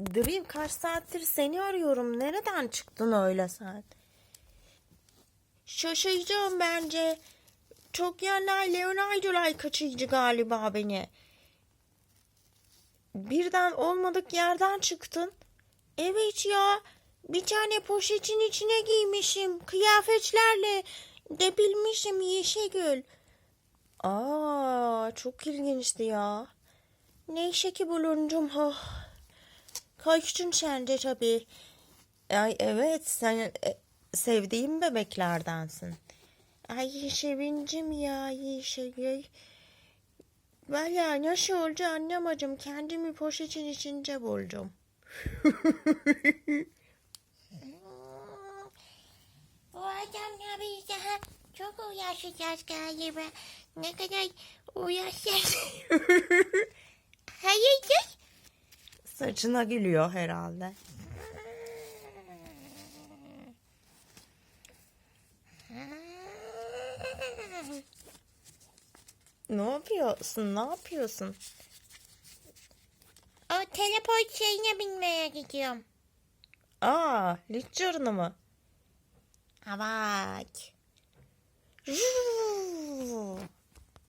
Dream kaç saattir seni arıyorum. Nereden çıktın öyle sen? Şaşıracağım bence. Çok yerler Leonardo'lar kaçırıcı galiba beni. Birden olmadık yerden çıktın. Evet ya. Bir tane poşetin içine giymişim. Kıyafetlerle debilmişim Yeşilgül. Aa, çok ilginçti ya. Neyse ki bulundum. Oh. Kaçtın sen de tabii. Ay evet sen e, sevdiğim bebeklerdensin. Ay sevincim ya Yeşilgül. Valla nasıl oldu anlamadım. Kendimi poşetin içinde buldum. Bu adamla biz daha çok uğraşacağız galiba. Ne kadar uğraşacağız. Hayırdır? Saçına gülüyor herhalde. Ne yapıyorsun? Ne yapıyorsun? O teleport şeyine binmeye gidiyorum. Aa, Licur'unu mu? Evet.